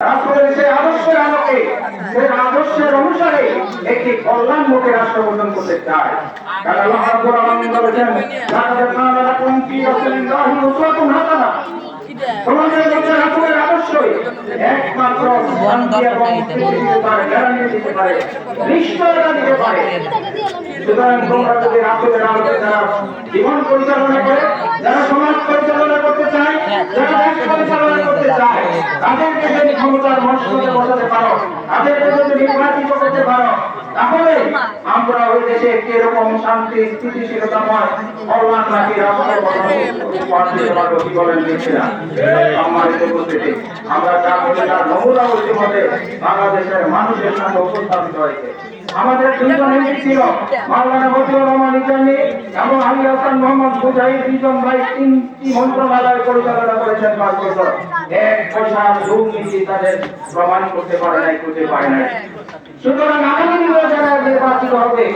রাষ্ট্রের সেই আদর্শের আলোকে সেই আদর্শের অনুসারে একটি কল্যাণমুখী রাষ্ট্র গঠন করতে চায়। কারণ আল্লাহ রাব্বুল আলামিন বলেছেন লাকাদ লাকুম ফি রাসূলিল্লাহি উসওয়াতুন হাসানাহ তোমাদের মধ্যে রাসূলের আদর্শই একমাত্র শান্তি এবং স্থিতি গ্যারান্টি দিতে পারে নিশ্চয়তা দিতে পারে। সুতরাং তোমরা যদি রাসূলের আলোকে যারা জীবন পরিচালনা করে, যারা সমাজ পরিচালনা করতে চায়, যারা দেশ পরিচালনা করতে চায়, তাদেরকে যদি ক্ষমতার মর্যাদা বসাতে পারো, তাদেরকে যদি নির্বাচিত করতে পারো, তাহলে আমরা ওই দেশে কীরকম শান্তি রাষ্ট্র গঠন করতে পারব কি বলেন দেখছিলাম উপস্থিতি, আমরা যা তার নমুনা ইতিমধ্যে বাংলাদেশের মানুষের সামনে উপস্থাপিত হয়েছে। আমাদের এমপি ছিল, মাওলানা মজিবুর রহমান ইজানি এবং আলী হাসান মোহাম্মদ ভাই তিনটি পরিচালনা করেছেন পাঁচ বছর। এক দুর্নীতি তাদের প্রমাণ করতে পারে নাই, করতে পারে নাই। সুতরাং যারা নির্বাচিত হবে,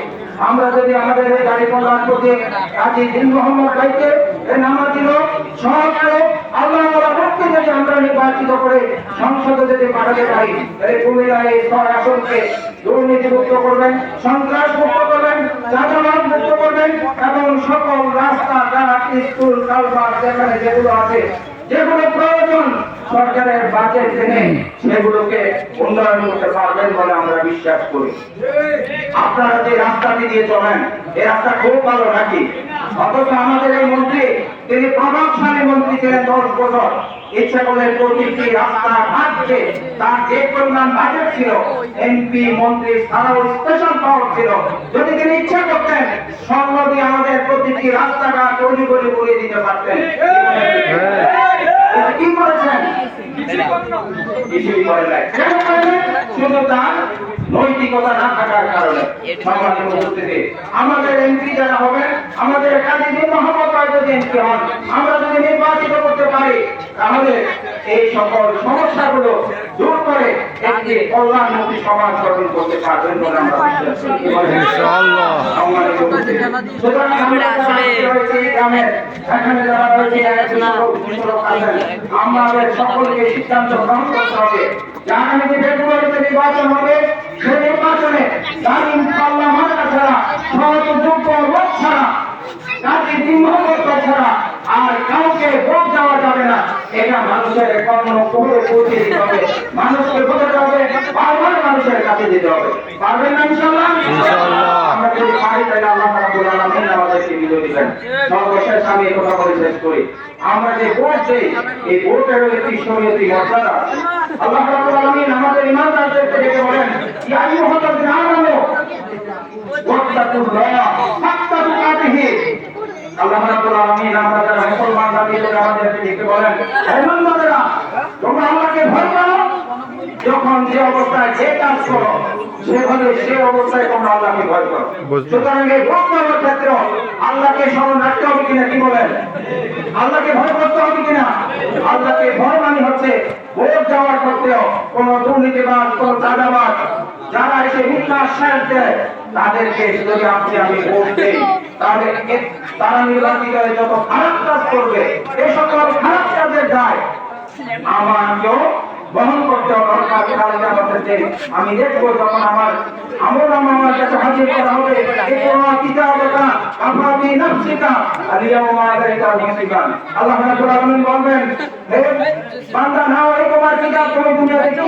আমরা যদি আমাদের গাড়ি প্রদান করতে কাজী দিন মোহাম্মদ ভাইকে দিল আল্লাহ যদি আমরা নির্বাচিত করে সংসদে যদি পাঠাতে পারি এই এই ছয় আসনকে দুর্নীতিমুক্ত করবেন সন্ত্রাস মুক্ত করবেন চাঁদাবাদ মুক্ত করবেন, এবং সকল রাস্তা ঘাট স্কুল কালবার যেখানে যেগুলো আছে যেগুলো প্রয়োজন সরকারের বাজেট এনে সেগুলোকে উন্নয়ন করতে পারবেন বলে আমরা বিশ্বাস করি। আপনারা যে রাস্তাটি দিয়ে চলেন এই রাস্তা খুব ভালো নাকি? অথচ আমাদের এই তিনি প্রভাবশালী মন্ত্রী ছিলেন দশ বছর। ইচ্ছা করলে প্রতিটি রাস্তা ঘাটকে তার যে পরিমাণ বাজেট ছিল এমপি মন্ত্রী ছাড়াও স্পেশাল পাওয়ার ছিল। যদি তিনি ইচ্ছা করতেন, স্বর্ণ দিয়ে আমাদের প্রতিটি রাস্তাঘাট তৈরি করে বলিয়ে দিতে পারতেন। কি করেছেন? করে আমাদের এমপি যারা হবেন, আমাদের কাজী মোহাম্মদ যদি হন আমরা যদি নির্বাচিত করতে পারি তাহলে এই সকল সমস্যাগুলো দূর করে একটি কল্যাণমুখী সমাজ গঠন করতে পারবেন বলে আমরা বিশ্বাস করি। সুতরাং আমরা আমাদের সকলকে সিদ্ধান্ত গ্রহণ করতে হবে। যে আগামী ফেব্রুয়ারিতে নির্বাচন হবে সেই নির্বাচনে দাঁড়িয়ে পাল্লা মার্কা ছাড়া সহযোগ্য ছাড়া। দিনমহম্মদ ছাড়া আর কাউকে ভোট দেওয়া যাবে না। এটা মানুষের কর্ম করে পৌঁছে দিতে হবে। মানুষকে বোঝাতে হবে বারবার মানুষের কাছে দিতে হবে। পারবেন না ইনশাআল্লাহ। আমরা যদি পারি তাহলে আল্লাহ রাব্বুল আলামিন আমাদেরকে বিজয় দিবেন। সর্বশেষ আমি এই কথা বলে শেষ করি। আমরা যে ভোট দেই এই ভোটের একটি শরীয়তি মর্যাদা। আল্লাহ রাব্বুল আলামিন আমাদের ইমানদারদেরকে ডেকে বলেন ইয়া আইয়ুহাল্লাযীনা আমানু ওয়াত্তাকুল্লাহ। আল্লাহ রাব্বুল আলামিন আমরা মুসলমান দাবি আমাদেরকে ডেকে বলেন। হে বান্দারা তোমরা আল্লাহকে ভয় করো যখন যে অবস্থায় যে কাজ করো সেভাবে সে অবস্থায় তোমরা আল্লাহকে ভয় করো সুতরাং এই ভোট ক্ষেত্রে আল্লাহকে স্মরণ রাখতে হবে কিনা কি বলেন? আল্লাহকে ভয় করতে হবে কিনা? আল্লাহকে ভয় মানে হচ্ছে ভোট দেওয়ার ক্ষেত্রেও কোন দুর্নীতিবাদ কোন চাঁদাবাদ যারা এসে মিথ্যা আশ্বাস দেয় তাদেরকে যদি আপনি আমি ভোট দেই তাহলে এ- তারা নির্বাচিত যত খারাপ কাজ করবে এই সকল খারাপ কাজের দায় আমাকেও বহন করতে হবে। আমি দেখব যখন আমার আমল আমার কাছে হাজির করা হবে। আল্লাহ বলবেন তুমি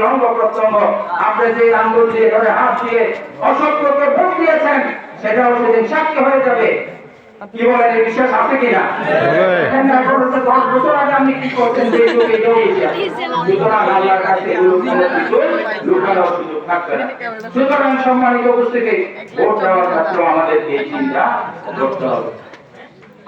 হাত পা অঙ্গ প্রত্যঙ্গ আপনি যে আঙ্গুল দিয়ে ধরে হাত দিয়ে অসত্যকে ভোট দিয়েছেন সেটাও সেদিন সাক্ষী হয়ে যাবে। কি বলেন এই বিশ্বাস আছে কিনা? এখন এখন হচ্ছে দশ বছর আগে আপনি কি করতেন যে সুতরাং আল্লাহর কাছে এগুলো কোনো কিছুই লুকানোর সুযোগ থাকবে না। সুতরাং সম্মানিত উপস্থিতি ভোট দেওয়ার ক্ষেত্রেও আমাদের এই চিন্তা করতে হবে।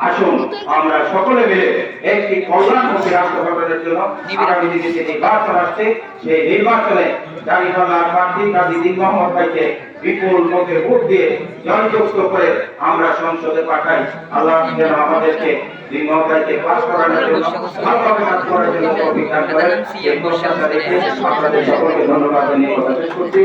আসুন আমরা সকলে মিলে একটি কল্যাণমুখী রাষ্ট্র গঠনের জন্য আগামী দিনে যে নির্বাচন আসছে সেই নির্বাচনে দাঁড়িপাল্লার প্রার্থী কাজী দিন মোহাম্মদ ভাইকে বিপুল মতে ভোট দিয়ে জয়যুক্ত করে আমরা সংসদে পাঠাই। আল্লাহ যেন আমাদেরকে দিন মোহাম্মদ ভাইকে পাশ করানোর জন্য ভালোভাবে কাজ করার জন্য দান করেন। এই আপনাদের সকলকে ধন্যবাদ জানিয়ে কথা শেষ করছি